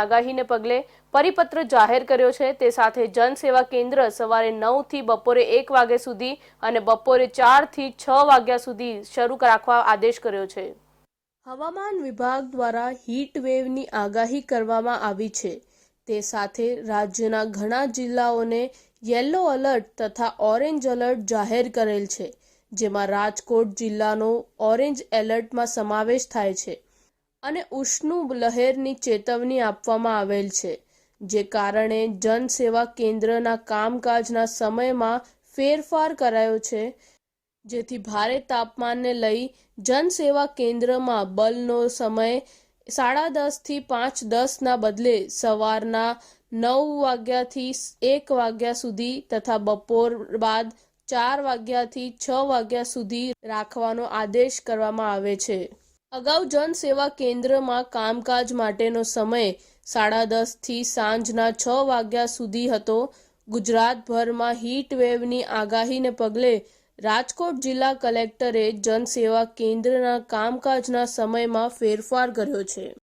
આગાહીને પગલે પરિપત્ર જાહેર કર્યો છે. તે સાથે જનસેવા કેન્દ્ર સવારે નવથી બપોરે એક વાગ્યા સુધી અને બપોરે ચારથી છ વાગ્યા સુધી શરૂ રાખવા આદેશ કર્યો છે. હવામાન વિભાગ દ્વારા હીટ વેવની આગાહી કરવામાં આવી છે. તે સાથે રાજ્યના ઘણા જિલ્લાઓને યલો અલર્ટ તથા ઓરેન્જ અલર્ટ જાહેર કરેલ છે, જેમાં રાજકોટ જિલ્લાનો ઓરેન્જ એલર્ટમાં સમાવેશ થાય છે. અને ઉષ્ણુ લહેરની ચેતવણી આપવામાં આવેલ છે, જે કારણે જનસેવા કેન્દ્રના કામકાજના સમયમાં ફેરફાર કરાયો છે. જેથી ભારે તાપમાનને લઈ જનસેવા કેન્દ્રમાં બલનો સમય સાડા દસથી પાંચ દસના બદલે સવારના નવ વાગ્યાથી એક વાગ્યા સુધી તથા બપોર બાદ ચાર વાગ્યાથી છ વાગ્યા સુધી રાખવાનો આદેશ કરવામાં આવે છે. અગાઉ જનસેવા કેન્દ્રમાં કામકાજ માટેનો સમય સાડા દસથી સાંજના છ વાગ્યા સુધી હતો. ગુજરાતભરમાં હીટ વેવની આગાહીને પગલે રાજકોટ જિલ્લા કલેક્ટરે જનસેવા કેન્દ્રના કામકાજના સમયમાં ફેરફાર કર્યો છે.